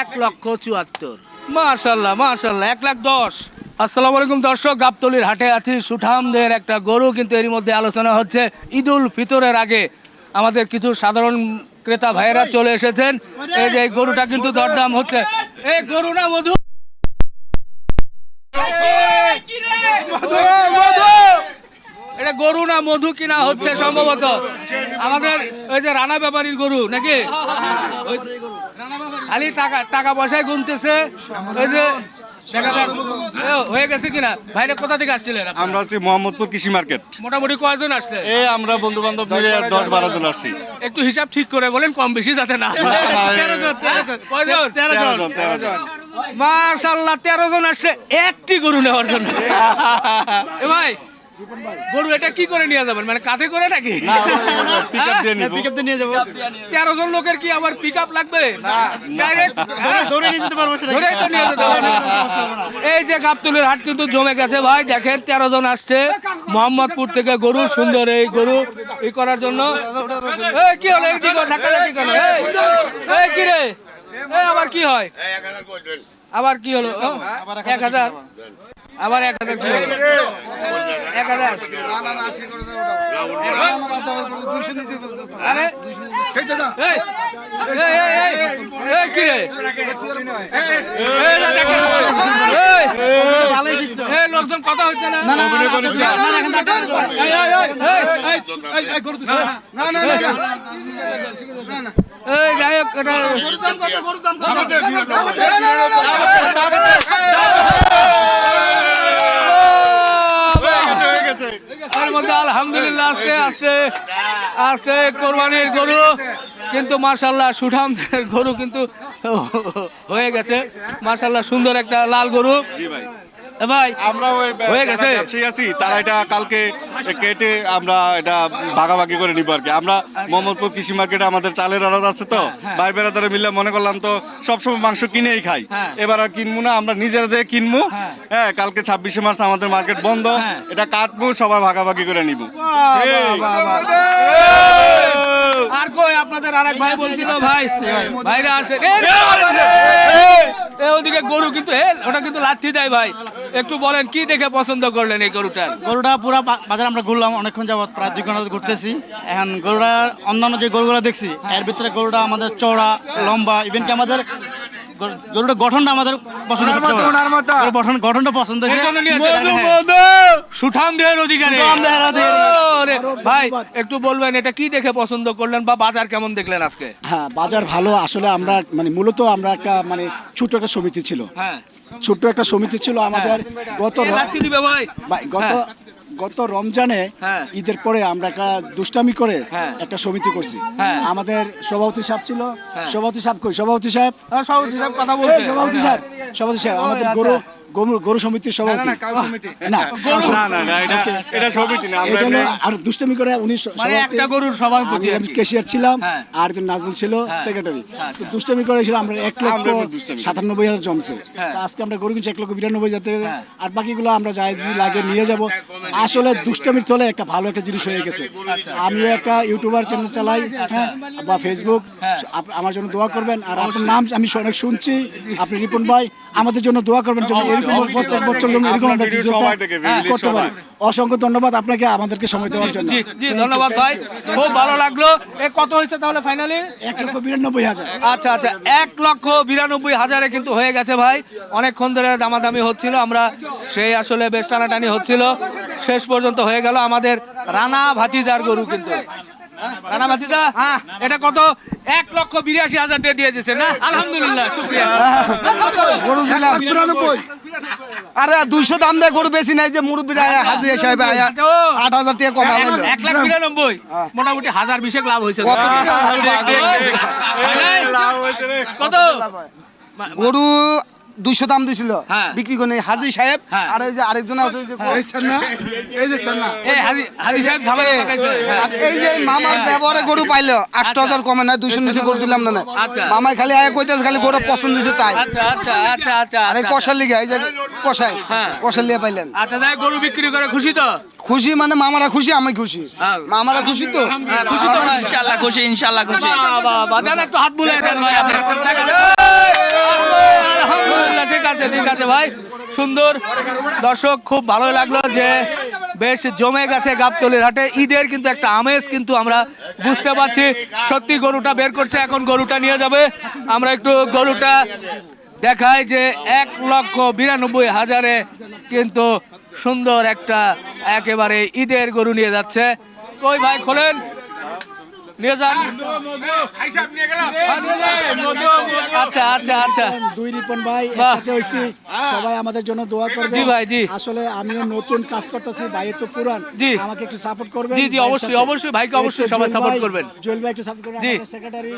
এক লক্ষ চুয়াত্তর। মাশাল্লাহ মাশাল্লাহ এক লাখ দশ। আসসালামু আলাইকুম দর্শক গাবতলির হাটে আছি। সুঠামদের একটা গরু কিন্তু এর মধ্যে আলোচনা হচ্ছে ঈদুল ফিতরের আগে। আমাদের কিছু সাধারণ ক্রেতা ভাইয়েরা চলে এসেছেন। এই যে গরুটা কিন্তু দরদাম হচ্ছে। এই গরু না মধু। এটা গরু না মধু কিনা হচ্ছে সম্ভবত? আমাদের ওই যে রানা ব্যাপারীর গরু নাকি? খালি টাকা টাকা পয়সায় গুনতেছে। ওই যে দেখা যাক। হয়ে গেছে কিনা? ভাইরা কোথা থেকে আসছিলেন আমরা আছি মোহাম্মদপুর কৃষি মার্কেট। মোটামুটি কয়জন আসছে? এ আমরা বন্ধু বান্ধব মিলে দশ বারো জন আসছি একটু হিসাব ঠিক করে বলেন কম বেশি যাতে না কয়জন? তেরো জন। মাশাল্লাহ তেরো জন আসছে একটি গরু নেওয়ার জন্য। এ ভাই গরু এটা কি করে নিয়ে যাবেন? মানে কাঁধে করে নাকি? নিয়ে তেরো জন লোকের কি আবার পিক আপ লাগবে হবে। এই যে গাবতুলের হাট কিন্তু জমে গেছে ভাই দেখেন তেরো জন আসছে। মোহাম্মদপুর থেকে গরু সুন্দর এই গরু ই করার জন্য। কি হলো? এই কি রে? আবার কি হয়? আবার কি হলো? এক হাজার আবার এক হাজার কিলো এক হাজার আরে লোকজন কথা হচ্ছে না যাই হোক, তার মধ্যে আলহামদুলিল্লাহ আস্তে আস্তে আস্তে কোরবানির গরু কিন্তু মার্শাল্লাহ সুঠাম গরু কিন্তু হয়ে গেছে। মার্শাল্লাহ সুন্দর একটা লাল গরু। জি ভাই আমরা ওই হয়ে গেছে? ব্যবসায়ী আছি তারা এটা কালকে কেটে আমরা এটা ভাগাভাগি করে নিবো আর কি আমরা মোহাম্মদপুর কৃষি মার্কেটে আমাদের চালের আড়ত আছে তো ভাই বেড়াদারে মিলে মনে করলাম তো সবসময় মাংস কিনেই খাই হ্যাঁ। এবার আর কিনবো না আমরা নিজেরা যে কিনবো হ্যাঁ। হ্যাঁ কালকে ছাব্বিশে মার্চ আমাদের মার্কেট বন্ধ হ্যাঁ। এটা কাটবো সবাই ভাগাভাগি করে নিবো আর কই আপনাদের আরেক ভাই বলছিল ভাই ভাইরা আসে। ওদিকে গরু কিন্তু ওটা কিন্তু লাথি দেয় ভাই। একটু বলেন কি দেখে পছন্দ করলেন এই গরুটার? গরুটা পুরো বাজার আমরা ঘুরলাম অনেকক্ষণ যাবত প্রায় দুই ঘণ্টা ঘুরতেছি। এখন গরুটা অন্যান্য যে গরুগুলো দেখছি এর ভিতরে গরুটা আমাদের চওড়া লম্বা ইভেন কি আমাদের গরু- গঠনটা আমাদের পছন্দ করছে গরুর গঠন গঠনটা পছন্দ হয়েছে। হ্যাঁ। সুঠাম দেহের অধিকারী। সুঠাম দেহের অধিকারী। ভাই একটু বলবেন এটা কি দেখে পছন্দ করলেন বা বাজার কেমন দেখলেন আজকে? হ্যাঁ বাজার ভালো। আসলে আমরা মানে মূলত আমরা একটা মানে ছোট একটা সমিতি ছিল। হ্যাঁ। ছোট্ট একটা সমিতি ছিল আমাদের গত কে দিবে ভাই? ভাই, গত হ্যাঁ। গত রমজানে হ্যাঁ। ঈদের পরে আমরা একটা দুষ্টামি করে হ্যাঁ। একটা সমিতি করছি হ্যাঁ। আমাদের সভাপতি সাহেব ছিল সভাপতি সাহেব কই সভাপতি সাহেব হ্যাঁ, সভাপতি সাহেব কথা বলছি সভাপতি সাহেব সভাপতি সাহেব আমাদের আচ্ছা। গরু গরু সমিতির সভাপতি। না না এটা এটা সমিতি না আমরা আর দুষ্টামি করে উনি মানে একটা গরুর সভাপতি আমি আর ছিলাম হ্যাঁ। আর একজন নাজমুল ছিল সেক্রেটারি হ্যাঁ, তো দুষ্টামি করেছিল আমরা এক লক্ষ করি। সাতানব্বই হাজার জমছে। হ্যাঁ। আজকে আমরা গরু কিনছি এক লক্ষ বিরানব্বই হ্যাঁ। আর বাকিগুলো আমরা যাই যদি লাগে নিয়ে যাব। আসলে দুষ্টামির তলে একটা ভালো একটা জিনিস হয়ে গেছে। আচ্ছা। আমিও একটা ইউটিউবার চ্যানেল চালাই হ্যাঁ বা ফেসবুক হ্যাঁ। আমার জন্য দোয়া করবেন। আর আপনার নাম আমি অনেক শুনছি আপনি রিপন ভাই আমাদের জন্য দোয়া করবেন বছর এরকম আমরা হ্যাঁ, ভিডিও করতে পারি অসংখ্য ধন্যবাদ আপনাকে আমাদেরকে সময় দেওয়ার জন্য। জি ধন্যবাদ ভাই। খুব ভালো লাগল। এ কত হয়েছে তাহলে ফাইনালি এক লক্ষ বিরানব্বই হাজার। আচ্ছা আচ্ছা এক লক্ষ বিরানব্বই হাজারে কিন্তু হয়ে গেছে ভাই। অনেকক্ষণ ধরে দামাদামি হচ্ছিল আমরা সেই আসলে বেশ টানাটানি হচ্ছিল। শেষ পর্যন্ত হয়ে গেল আমাদের রানা ভাতিজার গরু কিন্তু। রানা ভাতিজা এটা কত এক লক্ষ বিরাশি হাজার দিয়ে দিয়ে দিয়েছে না আলহামদুলিল্লাহ শুক্রিয়া গরু দিলাম বিরানব্বই আরে দুইশো দাম দেয় গরু বেশি নাই যে মুরব্বী হাজি সাহেব আট হাজার টাকা কমা হলো এক লাখ বিরানব্বই মোটামুটি হাজার বিশেক লাভ হয়েছে। কত গরু দুইশো দাম দিছিল হ্যাঁ। বিক্রি করে হাজি সাহেব হ্যাঁ। আর ওই যে আরেকজন আছে ওই যে এই হাজি হাজি সাহেব ঝামেলা পাকাইছে হ্যাঁ। এই যে মামার ব্যবহারে গরু পাইলো আট হাজার কমে না দুইশো নিচে গরু দিলাম না না আচ্ছা। মামাই খালি আয় কইতেছে খালি গরু পছন্দ দিছে তাই আচ্ছা আচ্ছা আচ্ছা আচ্ছা আরে আচ্ছা। কষার লিগে এই যে কষাই হ্যাঁ। কষাই লিয়ে পাইলেন আচ্ছা যাই গরু বিক্রি করে খুশি তো খুশি মানে মামারা খুশি আমি খুশি। মামারা খুশি তো খুশি তো ভাই? ইনশাল্লাহ খুশি ইনশাল্লাহ খুশি বাহ। দেন একটু হাত দেন ভাই আপনি। আলহামদুলিল্লাহ, ঠিক আছে ঠিক আছে ভাই। সুন্দর। দর্শক, খুব ভালো লাগল যে বেশ জমে গেছে গাবতলির হাটে। ঈদের কিন্তু একটা আমেজ কিন্তু আমরা বুঝতে পারছি। সত্যি গরুটা বের করছে, এখন গরুটা নিয়ে যাবে। আমরা একটু গরুটা দেখাই যে এক লক্ষ বিরানব্বই হাজারে কিন্তু সুন্দর একটা একেবারে ঈদের গরু নিয়ে যাচ্ছে। কই ভাই, খোলেন? নিয়ে যান। আচ্ছা আচ্ছা আচ্ছা। দুই রিপন ভাই একসাথে হইছি সবাই আমাদের জন্য দোয়া করবে জি ভাই, জি। আসলে আমিও নতুন কাজ করতেছি ভাই তো পুরান। জি। আমাকে একটু সাপোর্ট করবেন। জি, জি, অবশ্যই, অবশ্যই, ভাইকে অবশ্যই সবাই জুয়েল করবেন। জুয়েল ভাই একটু সাপোর্ট করবেন। জি। সেক্রেটারি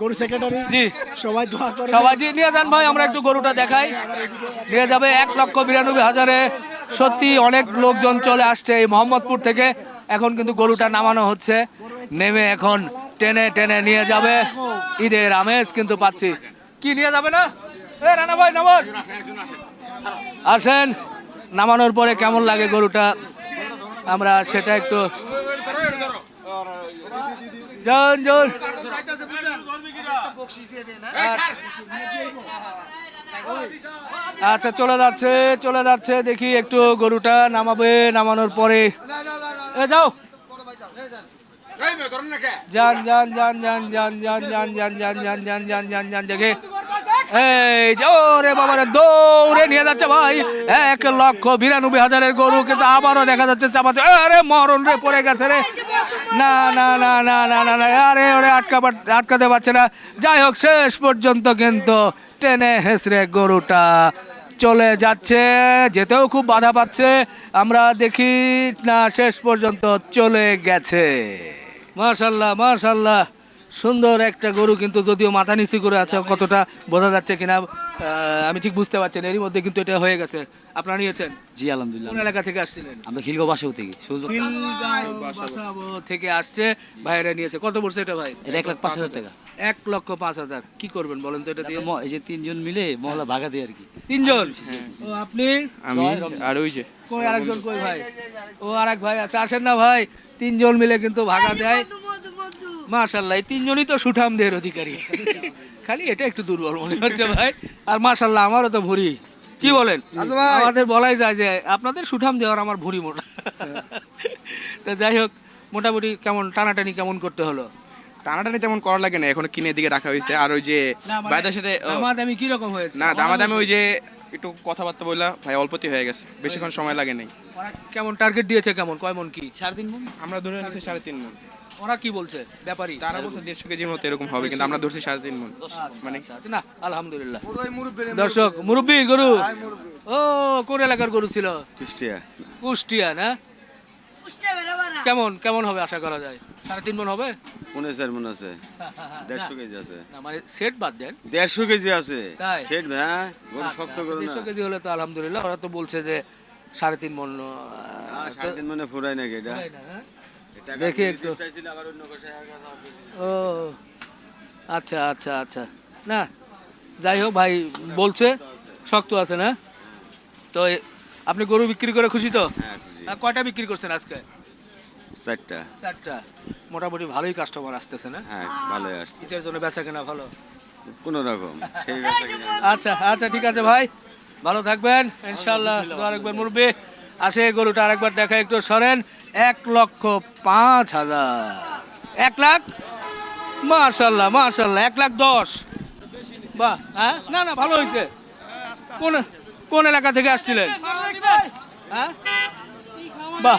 গরু সেক্রেটারি জি। সবাই দোয়া করবেন। সবাই জি নিয়ে যান ভাই আমরা একটু গরুটা দেখাই। নিয়ে যাবে এক লক্ষ বিরানব্বই হাজারে। সত্যি অনেক লোকজন চলে আসছে এই মোহাম্মদপুর থেকে। এখন কিন্তু গরুটা নামানো হচ্ছে। নেমে এখন টেনে টেনে নিয়ে যাবে। ঈদের আমেজ কিন্তু পাচ্ছি। কি নিয়ে যাবে না? রানা ভাই নামান আসেন। নামানোর পরে কেমন লাগে গরুটা? আমরা সেটা একটু জন আচ্ছা চলে যাচ্ছে চলে যাচ্ছে। দেখি একটু গরুটা নামাবে, নামানোর পরে। যাও। যান যান যান যান যান যান যান যান যান যান যান যান যান যান দেখে এই জোরে বাবারে দৌড়ে নিয়ে যাচ্ছে ভাই এক লক্ষ বিরানব্বই হাজারের গরু কিন্তু আবারও দেখা যাচ্ছে চাপাতে আরে মরণ রে পড়ে গেছে রে না না না না না না না আরে ওরে আটকা আটকাতে পারছে না যাই হোক শেষ পর্যন্ত কিন্তু টেনে হেসড়ে গরুটা চলে যাচ্ছে যেতেও খুব বাধা পাচ্ছে আমরা দেখি না শেষ পর্যন্ত চলে গেছে মাশাল্লাহ মাশাল্লাহ। সুন্দর একটা গরু কিন্তু যদিও মাথা নিচু করে আছে কতটা বোঝা যাচ্ছে কিনা আমি ঠিক বুঝতে পারছি না এরই মধ্যে কিন্তু এটা হয়ে গেছে। আপনারা নিয়েছেন? জি আলহামদুলিল্লাহ। কোন এলাকা থেকে আসছিলেন? আমরা খিলগাঁও বাসাও থেকে থেকে আসছে ভাইরা নিয়েছে। কত পড়ছে এটা ভাই? এটা এক লাখ পাঁচ হাজার টাকা। এক লক্ষ পাঁচ হাজার। কি করবেন বলেন তো এটা দিয়ে? ম- এই যে তিনজন মিলে মহলা ভাগা দেয় আর কি। তিনজন? ও আপনি? আমি আর ওই যে। কই আরেকজন কই ভাই? ও আরেক ভাই আছে। আসেন না ভাই। তিনজন মিলে কিন্তু ভাগা দেয়। মাশাল্লাহ তিনজনই তো সুঠাম দেহের অধিকারী। খালি এটা একটু দুর্বল মনে হচ্ছে ভাই। আর মাশাল্লাহ আমারও তো ভুরি কি বলেন? আমাদের বলাই যায় যে আপনাদের সুঠাম দেওয়ার আমার ভুরি মোটা। তো যাই হোক মোটামুটি কেমন টানাটানি কেমন করতে হলো? টানাটানি তেমন করা লাগে না এখন কিনে দিকে রাখা হয়েছে। আর ওই যে মানে ভাইদের সাথে দামাদামি কি রকম হয়েছে? না দামাদামি ওই যে একটু কথাবার্তা বললা ভাই অল্পতি হয়ে গেছে। বেশিক্ষণ সময় লাগে নাই। ওরা কেমন টার্গেট দিয়েছে কেমন? কয় মন কি? সাড়ে তিন মন? আমরা ধরে নিয়েছি সাড়ে তিন মন। ওরা কি বলছে? ব্যাপারী? তারা বলছে দেড়শো কেজির মতো এরকম হবে কিন্তু আমরা ধরছি সাড়ে তিন মন। মানে আচ্ছা, আচ্ছা, না আলহামদুলিল্লাহ। দর্শক মুরব্বী গরু? ও কোন এলাকার গরু ছিল? কুষ্টিয়া। কুষ্টিয়া না? কেমন কেমন হবে আশা করা যায়? সাড়ে তিন মন হবে? মনে চার মনে আছে। দেড়শো কেজি আছে। না মানে সেট বাদ দেন। দেড়শো কেজি আছে। তাই? সেট হ্যাঁ? গরু আচ্ছা, শক্ত করে দেড়শো কেজি হলে তো আলহামদুলিল্লাহ ওরা তো বলছে যে সাড়ে তিন মন সাড়ে তিন মানে ফুরাই নাকি এটা? না, হ্যাঁ? দেখি একটু। চাইছিলে আবার অন্য কোথায় আগে দাও। ও আচ্ছা আচ্ছা আচ্ছা। না যাই হোক ভাই বলছে শক্ত আছে না? তো আপনি গরু বিক্রি করে খুশি তো? হ্যাঁ কয়টা বিক্রি করছেন আজকে? চারটা। চারটা। মোটামুটি ভালোই কাস্টমার আসতেছে না হ্যাঁ ভালোই আসছে। শীতের জন্য বেচা কেনা ভালো? কোন রকম সেই বেচা কিনা। আচ্ছা আচ্ছা ঠিক আছে ভাই। ভালো থাকবেন ইনশাল্লাহ দোয়া রাখবেন মুরব্বী। আসে গরুটা আরেকবার দেখা একটু সরেন। এক লক্ষ পাঁচ হাজার। এক লাখ? মাশাল্লাহ মাশাল্লাহ এক লাখ দশ। বাহ হ্যাঁ? না না ভালো হয়েছে। কোন কোন এলাকা থেকে আসছিলেন? হ্যাঁ? বাহ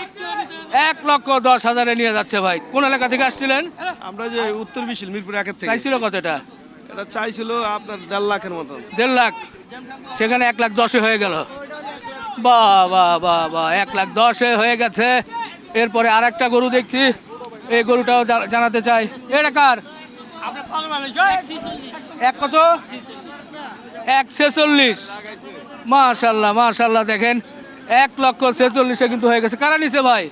এক লক্ষ দশ হাজারে নিয়ে যাচ্ছে ভাই। কোন এলাকা থেকে আসছিলেন? আমরা যে উত্তর বিশাল মিরপুর একের থেকে। চাইছিল কত এটা? এটা চাইছিল আপনার দেড় লাখের মতন। দেড় লাখ? সেখানে এক লাখ দশে হয়ে গেল। বাহ বাহ বাহ বাহ এক লাখ দশে হয়ে গেছে। এরপরে আর একটা গরু দেখছি। এই গরুটাও জানাতে চাই। এটা কার? এক কত? এক ছেচল্লিশ। মাশাল্লাহ মাশাল্লাহ দেখেন। এক লক্ষ ছেচল্লিশে কিন্তু হয়ে গেছে। কারা নিছে ভাই?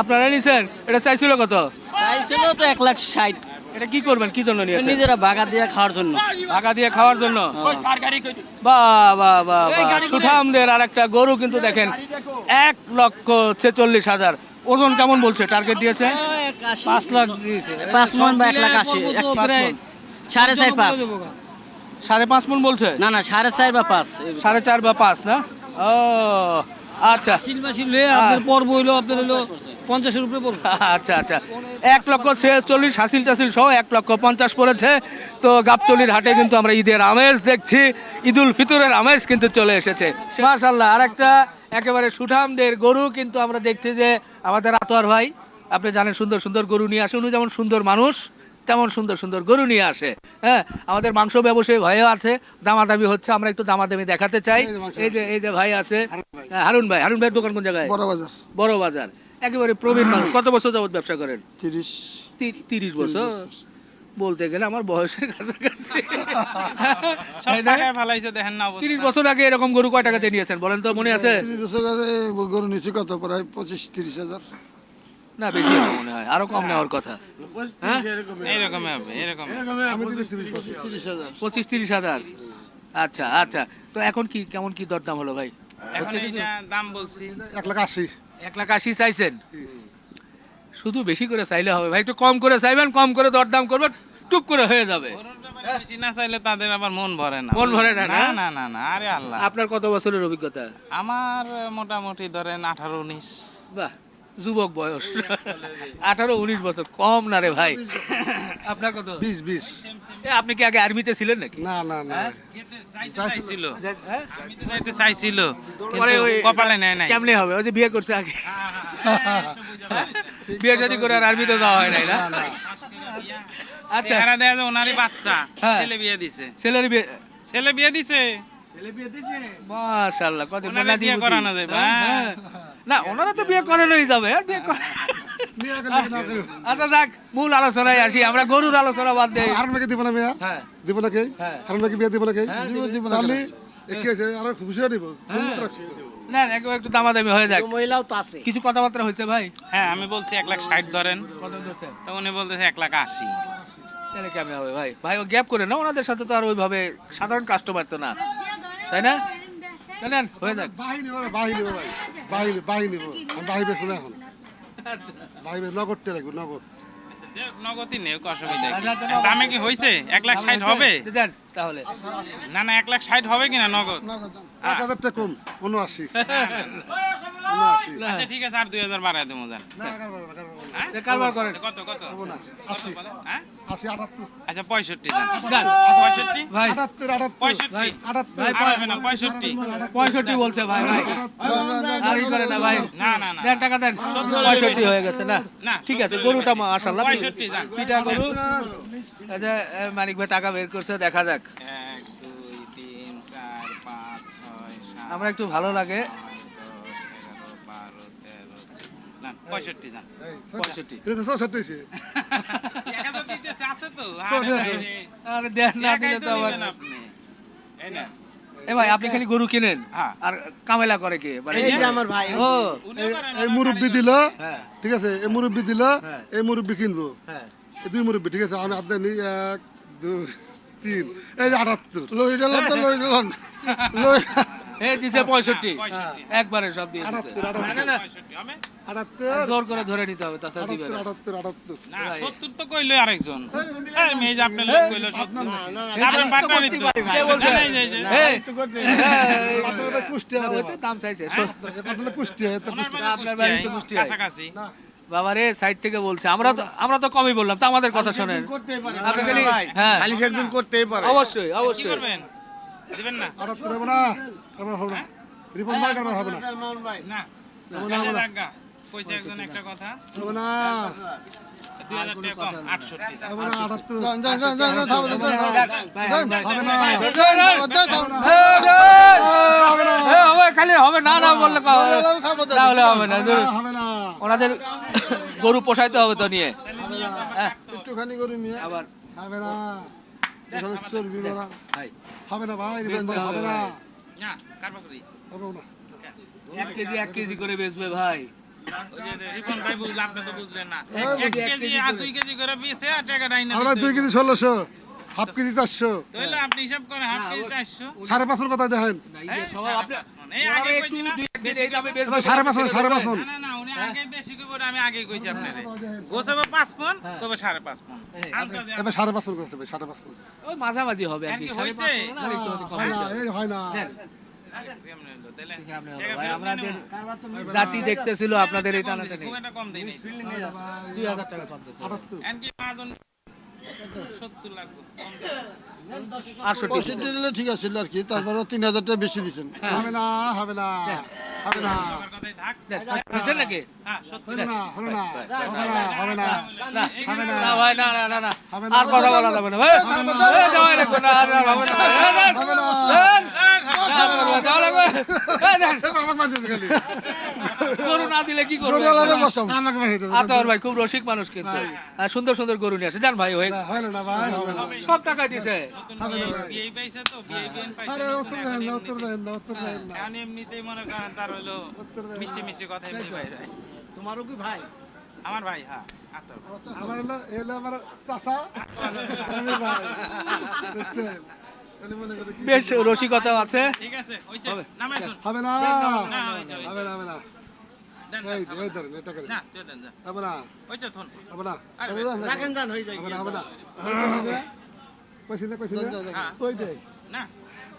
আপনারা নিছেন? এটা চাইছিল কত? চাইছিল তো এক লাখ ষাট। এটা কি করবেন? কি জন্য নিয়েছেন? নিজেরা বাগা দিয়ে খাওয়ার জন্য। টাকা দিয়ে খাওয়ার জন্য? বাহ বাহ বাহ সুঠামদের আর একটা গরু কিন্তু দেখেন এক লক্ষ ছেচল্লিশ হাজার। ওজন কেমন বলছে? টার্গেট দিয়েছে? পাঁচ লাখ দিয়েছে। পাঁচ মন বা এক লাখ আশি। সাড়ে চার পাঁচ। সাড়ে পাঁচ মন বলছে? না না সাড়ে চার বা পাঁচ। সাড়ে চার বা পাঁচ না? ও আচ্ছা। সিলভা সিলভে আপনার পর্ব হইল আপনার হইল পঞ্চাশের উপরে পড়বে আচ্ছা আচ্ছা। এক লক্ষ ছেচল্লিশ হাসিল টাসিল সহ এক লক্ষ পঞ্চাশ পড়েছে। তো গাবতলির হাটে কিন্তু আমরা ঈদের আমেজ দেখছি। ঈদুল ফিতরের আমেজ কিন্তু চলে এসেছে। মাশাল্লাহ আর একটা একেবারে সুঠামদের গরু কিন্তু আমরা দেখছি যে আমাদের আতোয়ার ভাই আপনি জানেন সুন্দর সুন্দর গরু নিয়ে আসে। উনি যেমন সুন্দর মানুষ তেমন সুন্দর সুন্দর গরু নিয়ে আসে। হ্যাঁ আমাদের মাংস ব্যবসায়ী ভয়ও আছে দামাদামি হচ্ছে আমরা একটু দামাদামি দেখাতে চাই। এই যে এই যে ভাই আছে হ্যাঁ, হারুন ভাই হারুন ভাইয়ের দোকান কোন জায়গায়? বড় বাজার। বড় বাজার একেবারে প্রবীণ মানুষ। কত বছর যাবত ব্যবসা করেন? তিরিশ। বছর? বলতে গেলে আমার বয়সের কাছাকাছি। দেখেন না তিরিশ বছর আগে এরকম গরু কয় টাকাতে নিয়েছেন বলেন তো মনে আছে? তিরিশ বছর আগে গরু নিচে কত? প্রায় পঁচিশ তিরিশ হাজার। না বেশি হবে মনে হয়। আরও কম নেওয়ার কথা। এরকম এরকম পঁচিশ তিরিশ হাজার। আচ্ছা আচ্ছা। তো এখন কি কেমন কি দরদাম হলো ভাই? দাম বলছি। এক লাখ আশি। এক লাখ আশি চাইছেন? শুধু বেশি করে চাইলে হবে। ভাই একটু কম করে চাইবেন কম করে দরদাম করবেন টুপ করে হয়ে যাবে। বেশি না চাইলে তাদের আবার মন ভরে না। মন ভরে না, না? না না না আরে আল্লাহ। আপনার কত বছরের অভিজ্ঞতা? আমার মোটামুটি ধরেন আঠারো উনিশ। বাহ। যুবক বয়স। আঠারো উনিশ বছর কম না রে ভাই। আপনার কত? বিশ বিশ। আপনি কি আগে আর্মিতে ছিলেন নাকি? না না না। চাইছিল। হ্যাঁ? আমি তো যাইতে চাইছিল পরে ওই কপালে নেয় নাই। কেমনে হবে? ওই যে বিয়ে করছে আগে। বিয়ে শাদী করে আর আর্মিতে যাওয়া হয় নাই না? আচ্ছা। দেয়া ওনারই বাচ্চা হ্যাঁ। ছেলে বিয়ে দিছে। ছেলের বিয়ে ছেলে বিয়ে দিছে? মাশাআল্লাহ কত বিয়ে করানো হ্যাঁ, হ্যাঁ। হ্যাঁ। না ওনারা তো বিয়ে করানোই যাবে আর বিয়ে করে আচ্ছা যাক মূল আলোচনায় আসি আমরা গরুর আলোচনা বাদ দেই। হারুন ভাইকে দিব না মেয়া? হ্যাঁ। দিব না কে? হ্যাঁ। বিয়ে দিব না কে? দিব না তাহলে আরও খুশি দিব না না, একটু একটু দামাদামি হয়ে যাক। মহিলাও তো আছে। কিছু কথাবার্তা হয়েছে ভাই? হ্যাঁ আমি বলছি এক লাখ ষাট ধরেন। কত ধরছে? তো উনি বলতেছে এক লাখ আশি। তাহলে কেমন হবে ভাই? ভাই ও গ্যাপ করে না ওনাদের সাথে তো আর ওইভাবে সাধারণ কাস্টমার তো না। তাই না? জানেন হয়ে যাক বাহিনী বড় বাহিনী ভাই। বাহিনী বাহিনী আমি বাহি বেশ না এখন। বাহি বেশ নগদটা লাগবে নগদ। নগদই নেই অসুবিধা? আচ্ছা, আচ্ছা, দামে কি হয়েছে এক লাখ ষাট হবে? তাহলে। না না এক লাখ ষাট হবে কিনা নগদ? এক হাজারটা টাকা কম উনআশি। আচ্ছা ঠিক আছে আর দুই হাজার বাড়াই দেবো যান না এগারো বারো, এগারো বারো। কারবার করেন। কত কত? আশি। আশি আটাত্তর। আচ্ছা পঁয়ষট্টি যান যান। পঁয়ষট্টি? ভাই। আটাত্তর আটাত্তর। আটাত্তর। ভাই, আর হবে না পঁয়ষট্টি। পঁয়ষট্টি বলছে ভাই ভাই। আর ই করে না ভাই। না না না। দেন টাকা দেন। পঁয়ষট্টি হয়ে গেছে না? না, ঠিক আছে গরুটা মাশাল্লাহ পঁয়ষট্টি পিঠা গরু। আচ্ছা মানিক ভাই টাকা বের করছে দেখা যাক। এক দুই তিন চার পাঁচ ছয় আমরা একটু ভালো লাগে নয়, দশ এগারো বারো তেরো চোদ্দ। না পঁয়ষট্টি যান পঁয়ষট্টি। চৌষট্টি হয়েছে। এক হাজার দিতেছে, আছে তো। আরে ভাই রে। আর দেন না দিলে তো তো আবার আপনি। এই না এ ভাই আপনি খালি গরু কিনেন হ্যাঁ। আর কামেলা করে কে? মানে এই যে আমার ভাই। ও। এই- মুরব্বি দিল। হ্যাঁ। ঠিক আছে এই মুরব্বি দিল হ্যাঁ। এই মুরব্বি কিনবো। হ্যাঁ। এই দুই মুরব্বি ঠিক আছে আমি আপনার নিই এক দুই তিন। এই যে আটাত্তর। লই ডালাম তো লই ডালাম লই। এই দিছে পঁয়ষট্টি। পঁয়ষট্টি। একবারে সব দিয়ে দিছে। জোর করে ধরে নিতে হবে তাছাড়া দিবে সত্তর তো কইলো আরেকজন। মেয়ে যে আপনার লোক কইলো সত্তর। পাটানি দাম চাইছে আপনার বাড়ি তো। কাছাকাছি। বাবা রে সাইড থেকে বলছে। আমরা তো আমরা তো কমই বললাম তো আমাদের কথা শোনেন। আপনি হ্যাঁ। একজন করতেই পারে। অবশ্যই অবশ্যই। দিবেন না না হবে না রিপন ভাই হবে না না কইছে একজন একটা কথা হবে না খালি হবে না না বললে তাহলে হবে না হবে না ওনাদের গরু পোষাইতে হবে তো নিয়ে হ্যাঁ, একটুখানি গরু নিয়ে আবার হবে না এখানে চর্বি করা ভাই, হবে না ভাই হবে না। না কারবা করি হবে না। এক কেজি এক কেজি করে বেচবে ভাই। ওই যে রিপন ভাই বুঝলাম আপনি তো বুঝলেন না। এক কেজি আর দুই কেজি করে বেছে আর টাকা ডাইনা আর ভাই দুই কেজি ষোলোশো। হাফ কেজি চারশো। তাহলে আপনি হিসাব করেন হাফ কেজি চারশো। সাড়ে পাঁচশোর কথা দেখেন? এই সবাই আপনি সাড়ে পাঁচশো সাড়ে পাঁচশো মাঝামাঝি হবে হয় না আপনাদের জাতি দেখতেছিল আপনাদের এই কম দিই হাজার টাকা পঁয়ষট্টি দিলে ঠিক আছে আর কি তারপরে তিন হাজার টাকা বেশি দিচ্ছেন হবে না হবে না হবে না সবার কথাই থাক। দিচ্ছেন নাকি হ্যাঁ, সত্তর। হবে না হবে না হবে না হবে না না হবে না। না ভাই না না না না হবে না, আর কথা বলা যাবে না গরু না দিলে কি করবে গরুওয়ালারে বসাম। আমাকে বাঁধিয়েছে। আতর ভাই খুব রসিক মানুষ কিন্তু সুন্দর সুন্দর গরু নিয়ে আসে জান ভাই হয়ে সব টাকা দিছে মিষ্টি মিষ্টি কথা তোমারও কি ভাই আমার ভাই হ্যাঁ আমার হলো এলো আমার চাচা আমি ভাই মনে বেশ রসিকতাও আছে। ঠিক হবে। না। হবে না হবে না। দেন এই দেন, এই ধরেন এটা করেন। না তুই দেন যা হবে না। ওইছে থন। হবে না। আরে হবে না রাখেন যান হয়ে যায় হবে না হবে না। কইছি না কইছি না হ্যাঁ। ওই দে না।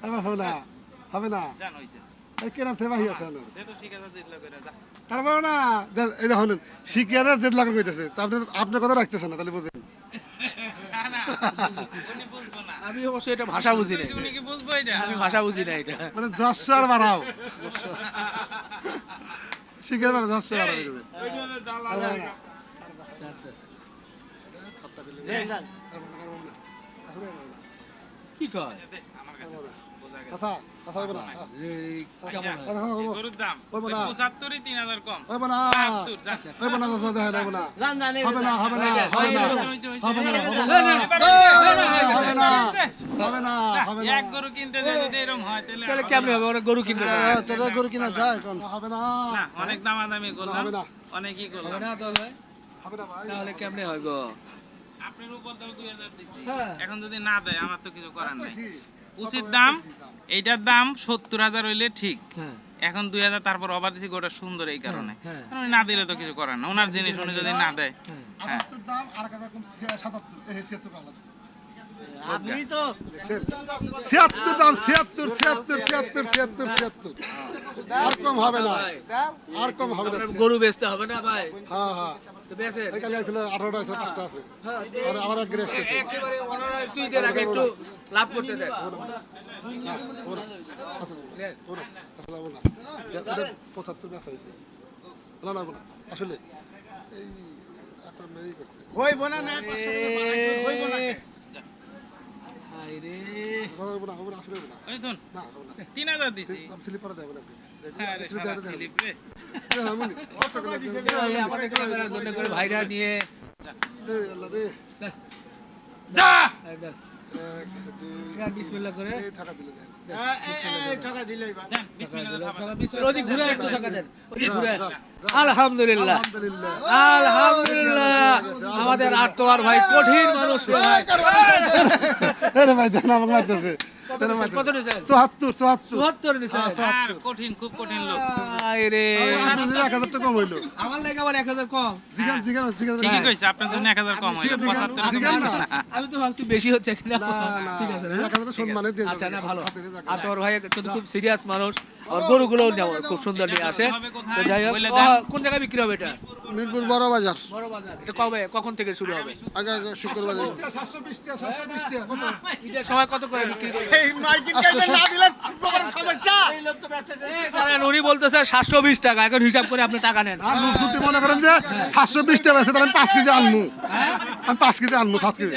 আমার হবে না হবে না। জান হইছে। এই কেনা থেকে বাহি আছে না দে তো শিখে যা জিতলা করে যা। তারপর না দেন, এই দেখুন শিকিয়ারা জেদ লাগা কইতেছে। তা আপনি আপনার কথা রাখতেছেন না তাহলে বুঝেন। আমি অবশ্য এটা ভাষা বুঝি না আমি ভাষা বুঝি না এটা মানে দশার বাড়াও শিখে পারে দশার বাড়াও। কি কয় কথা কথা হবে না এই কেমন হয়? কথা হবে এই গরুর দাম পঁচাত্তরই তিন হাজার কম। হবে না। বাহাত্তর, না দাদা দেখেন হবে না যান যান এই হবে না হবে না হবে না। ওই যে, ওই যে, ওই যে। হবে না। হবে না, না না, হবে না হবে না। এক গরু কিনতে যায় যদি এরকম হয় তাহলে তাহলে কেমনে হবে? ওরা গরু কিনা যায় কোন হবে না। না অনেক দামাদামি করলাম। হবে না। অনেকই হবে না তাহলে? হবে না ভাই। তাহলে কেমনে হয় গো? আপনার উপর দুই হাজার দিচ্ছি হ্যাঁ। এখন যদি না দেয় আমার তো কিছু করার নাই। উচিত দাম এইটার দাম সত্তর হাজার হইলে ঠিক। হ্যাঁ। এখন দুই হাজার তারপর অবার দিছি গোটা সুন্দর এই কারণে। হ্যাঁ। উনি না দিলে তো কিছু করার না। ওনার জিনিস উনি যদি না দেয় হ্যাঁ। আর কম ছিয়াত্তর আলাদা। আপনি তো ছিয়াত্তর দাম ছিয়াত্তর ছিয়াত্তর ছিয়াত্তর ছিয়াত্তর ছিয়াত্তর। আর কম হবে না। আর কম হবে না। গরু বেচতে হবে না ভাই। হ্যাঁ হ্যাঁ। এখানে আসলে আঠারোটা আছে পাঁচটা আছে। হ্যাঁ আর আমার এক গ্রেস একেবারে ওনারা তুই দেন আগে একটু লাভ করতে দেন দেন। ওরা, আসলে হবে না। পঁচাত্তর হয়েছে না আসলে এই একটা মেরেই করছে হইব না না কষ্ট করে বানাইতে হইব না তিন হাজার দিছি। স্লিপ করে দেবেন আপনি ভাইরা নিয়ে। যা। বিসমিল্লাহ করে। এই দিলে দেন। এই টাকা দিলেই বা দেন, বিসমিল্লাহ খাবেন। বিসমিল্লাহ, ওদিক ঘুরে একটু টাকা দেন। ওদিক ঘুরে। আলহামদুলিল্লাহ। আলহামদুলিল্লাহ। আলহামদুলিল্লাহ। আমাদের আটটোয়ার ভাই কঠিন মানুষ ভাই। কত নিছেন? কঠিন খুব কঠিন লোক। আয় রে। আপনার এক হাজার টাকা কম হইল। আমার লেগে আবার এক হাজার কম। জিগান জিগান জিগান। ঠিকই কইছে আপনার জন্য এক হাজার কম হয় আমি তো ভাবছি বেশি হচ্ছে কিনা। ঠিক আছে সম্মানে দিয়ে আচ্ছা না ভালো। ভাই কিন্তু খুব সিরিয়াস মানুষ। আর গরুগুলো খুব সুন্দর নিয়ে আসে। তো যাই হোক। কোন জায়গায় বিক্রি হবে এটা? মিরপুর বড় বাজার। বড় বাজার। এটা কবে কখন থেকে শুরু হবে? আগে আগে শুক্রবার। টাকা টাকা কত? সময় কত করে বিক্রি করবে? এই মাইকিং কাটবে না দিলে বড় সমস্যা। এই লোক তো ব্যবসা শেষ এই দাঁড়ান, উনি বলতেছে সাতশো বিশ টাকা এখন হিসাব করে আপনি টাকা নেন। যদি মনে করেন যে সাতশো বিশ টাকা আছে তাহলে আমি পাঁচ কেজি আনব আমি পাঁচ কেজি আনব সাত কেজি।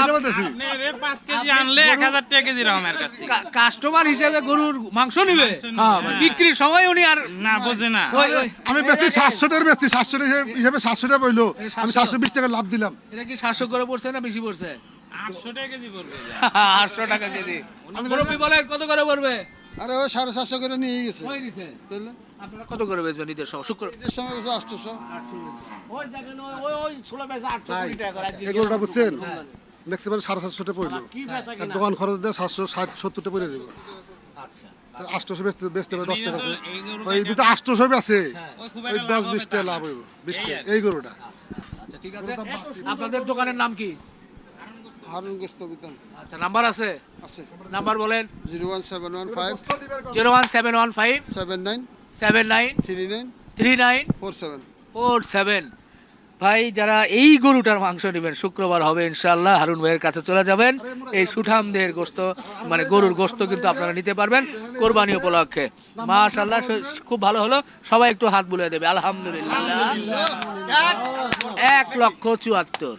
এটা বলতেছি আপনি রে পাঁচ কেজি আনলে এক হাজার টাকা কেজি রকমের কাছ থেকে। কাস্টমার হিসেবে গরুর মাংস নিবে? হ্যাঁ। বিক্রির সময় উনি আর না বোঝে না। আমি বেশি সাতশো টাকার বেশি সাতশো টাকা হিসেবে সাতশো টাকা বইলো আমি সাতশো বিশ টাকা লাভ দিলাম। এটা কি সাতশো করে পড়ছে না বেশি পড়ছে? আটশো টাকা কেজি মুরব্বী কত করে পড়বে? আরে ওই সাড়ে সাতশো করে নিয়ে গেছে। তাহলে? আপনারা কত করে বেচবেন ঈদের সময়? শুক্র আটশোশো। টাকা করে এগুলোটা বুঝছেন? ম্যাক্সিমাম সাড়ে সাতশোটা পড়ল। কি দোকান খরচ দিয়ে সাতশো ষাট সত্তরটা পড়ে দেবো আচ্ছা। আটশোশো বেচতে বেচতে হবে দশ টাকা। ওই দুটো আটশোশো আছে ওই দশ বিশ টাকা লাভ হইব। বিশ টাকা। এই গরুটা। আচ্ছা ঠিক আছে। আপনাদের দোকানের নাম কি? হারুন গোস্ত আচ্ছা নাম্বার আছে? আছে। নাম্বার বলেন। Zero one seven one five zero one seven one five seven nine seven nine three nine three nine four seven. Four seven. ভাই যারা এই গরুটার মাংস নেবেন শুক্রবার হবে ইনশাল্লাহ হারুন ভাইয়ের কাছে চলে যাবেন। এই সুঠামদের গোস্ত মানে গরুর গোস্ত কিন্তু আপনারা নিতে পারবেন কোরবানি উপলক্ষে। মাশাল্লাহ খুব ভালো হলো। সবাই একটু হাত বুলিয়ে দেবে। আলহামদুলিল্লাহ। এক লক্ষ চুয়াত্তর।